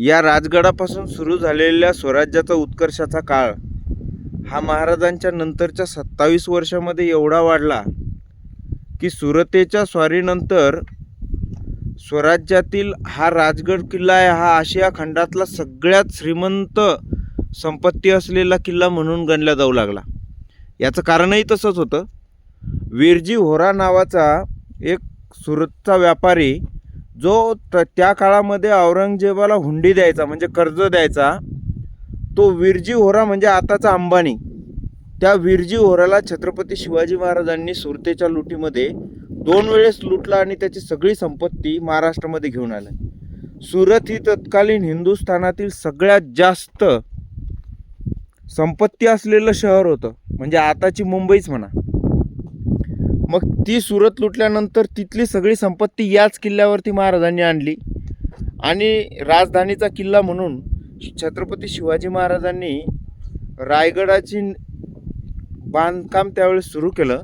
या राजगडापासून सुरू झालेल्या स्वराज्याचा उत्कर्षाचा काळ. हा महाराजांच्या नंतरच्या सत्तावीस वर्षामध्ये एवढा वाढला की सुरतेच्या स्वारीनंतर स्वराज्यातील हा राजगड किल्ला आहे हा आशिया खंडातला सगळ्यात श्रीमंत संपत्ती असलेला किल्ला म्हणून गणला जाऊ लागला. याचं कारणही तसंच होतं. वीरजी होरा नावाचा एक सुरतचा व्यापारी जो त त्या काळामध्ये औरंगजेबाला हुंडी द्यायचा म्हणजे कर्ज द्यायचा तो विरजी होरा म्हणजे आताचा अंबानी. त्या विरजी होराला छत्रपती शिवाजी महाराजांनी सुरतेच्या लुटीमध्ये दोन वेळेस लुटला आणि त्याची सगळी संपत्ती महाराष्ट्रामध्ये घेऊन आला. सुरत ही तत्कालीन हिंदुस्थानातील सगळ्यात जास्त संपत्ती असलेलं शहर होतं. म्हणजे आताची मुंबईच म्हणा. मग ती सुरत लुटल्यानंतर तिथली सगळी संपत्ती याच किल्ल्यावरती महाराजांनी आणली. आणि राजधानीचा किल्ला म्हणून छत्रपती शिवाजी महाराजांनी रायगडाची बांधकाम त्यावेळेस सुरू केलं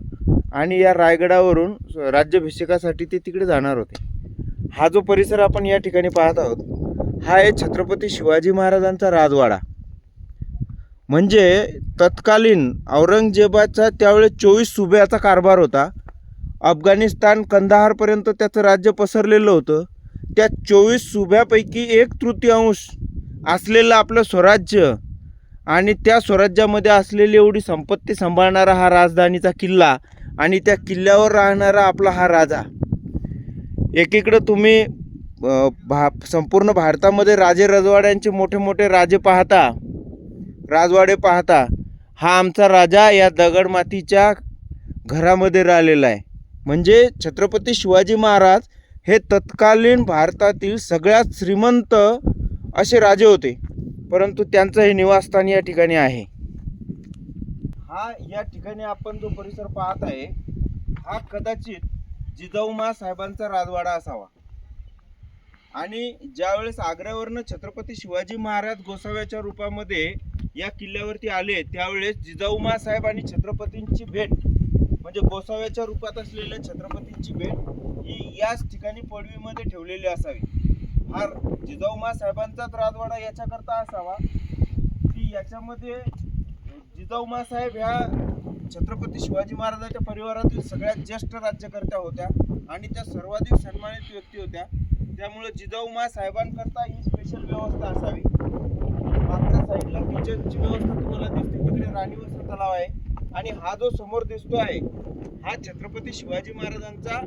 आणि या रायगडावरून राज्याभिषेकासाठी ते तिकडे जाणार होते. हा जो परिसर आपण या ठिकाणी पाहत आहोत हा आहे छत्रपती शिवाजी महाराजांचा राजवाडा. म्हणजे तत्कालीन औरंगजेबाचा त्यावेळेस चोवीस सुभ्याचा कारभार होता. अफगाणिस्तान कंदाहारपर्यंत त्याचं राज्य पसरलेलं होतं. त्या चोवीस सुभ्यापैकी एक तृतीयांश असलेलं आपलं स्वराज्य आणि त्या स्वराज्यामध्ये असलेली एवढी संपत्ती सांभाळणारा हा राजधानीचा किल्ला आणि त्या किल्ल्यावर राहणारा आपला हा राजा. एकीकडं तुम्ही भा संपूर्ण भारतामध्ये राजे रजवाड्यांचे मोठे मोठे राजे पाहता. राजवाडे पाहता हा आमचा राजा या दगडमातीच्या घरामध्ये राहिलेला आहे. म्हणजे छत्रपती शिवाजी महाराज हे तत्कालीन भारतातील सगळ्यात श्रीमंत असे राजे होते. परंतु त्यांचं हे निवासस्थान या ठिकाणी आहे. हा या ठिकाणी आपण जो परिसर पाहत आहे हा कदाचित जिजाऊमा साहेबांचा राजवाडा असावा. आणि ज्यावेळेस आग्र्यावरनं छत्रपती शिवाजी महाराज गोसाव्याच्या रूपामध्ये या किल्ल्यावरती आले त्यावेळेस जिजाऊ साहेब आणि छत्रपतींची भेट म्हणजे गोसाव्याच्या रूपात असलेल्या छत्रपतींची भेट ही याच ठिकाणी पडवीमध्ये ठेवलेली असावी. हा जिजाऊ साहेबांचाच राजवाडा याच्याकरता असावा. की याच्यामध्ये जिजाऊमा साहेब ह्या छत्रपती शिवाजी महाराजांच्या परिवारातील सगळ्यात ज्येष्ठ राज्यकर्त्या होत्या आणि त्या सर्वाधिक सन्मानित व्यक्ती होत्या. त्यामुळे जिजाऊमा साहेबांकरता ही स्पेशल व्यवस्था असावी. मागच्या साईडला किचनची व्यवस्था तुम्हाला दिसते. तिकडे राणी तलाव आहे. आणि हा जो समोर दिसतो आहे हा छत्रपती शिवाजी महाराजांचा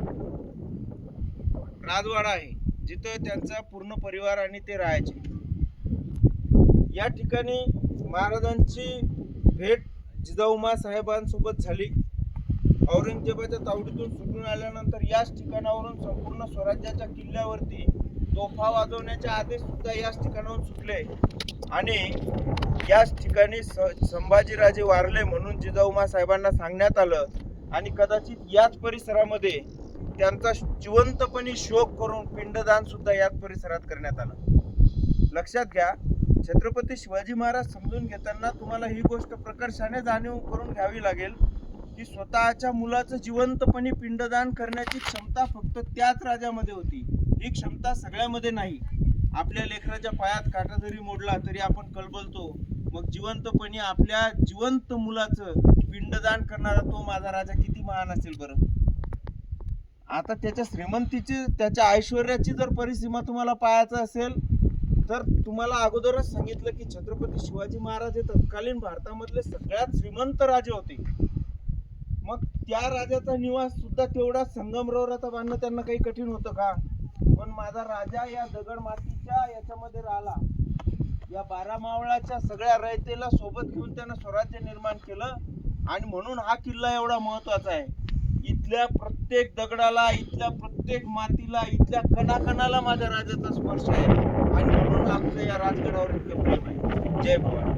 राजवाडा आहे. जिथं त्यांचा पूर्ण परिवार आणि ते राहायचे. या ठिकाणी महाराजांची भेट जिजाऊमा साहेबांसोबत झाली. औरंगजेबाच्या तावडीतून सुटून आल्यानंतर याच ठिकाणावरून संपूर्ण स्वराज्याच्या किल्ल्यावरती तोफा वाजवण्याचे आदेश सुद्धा याच ठिकाणाहून सुटले. आणि याच ठिकाणी स संभाजीराजे वारले म्हणून जिजाऊमा साहेबांना सांगण्यात आलं. आणि कदाचित याच परिसरामध्ये त्यांचा जिवंतपणे शोक करून पिंडदान सुद्धा याच परिसरात करण्यात आलं. लक्षात घ्या छत्रपती शिवाजी महाराज समजून घेताना तुम्हाला ही गोष्ट प्रकर्षाने जाणीव करून घ्यावी लागेल की स्वतःच्या मुलाचं जिवंतपणे पिंडदान करण्याची क्षमता फक्त त्याच राजामध्ये होती. ही क्षमता सगळ्यामध्ये नाही. आपल्या लेकराच्या पायात काटा जरी मोडला तरी आपण कलबलतो. मग जिवंतपणे आपल्या जिवंत मुलाचं पिंडदान करणारा तो माझा राजा किती महान असेल बरं? आता त्याच्या श्रीमंतीची त्याच्या ऐश्वर्याची जर परिसीमा तुम्हाला पाहायचं असेल तर तुम्हाला अगोदरच सांगितलं की छत्रपती शिवाजी महाराज हे तत्कालीन भारतामधले सगळ्यात श्रीमंत राजे होते. मग त्या राजाचा निवास सुद्धा तेवढा संगमरवराचा बांधणं त्यांना काही कठीण होतं का? पण माझा राजा या दगड मातीच्या याच्यामध्ये राहिला. या बारा मावळाच्या सगळ्या रयतेला सोबत घेऊन त्यानं स्वराज्य निर्माण केलं. आणि म्हणून हा किल्ला एवढा महत्त्वाचा आहे. इथल्या प्रत्येक दगडाला इथल्या प्रत्येक मातीला इथल्या कणाकणाला माझ्या राजाचा स्पर्श आहे. आणि म्हणून आमचं या राजगडावर इतकं प्रेम आहे. जय भवानी.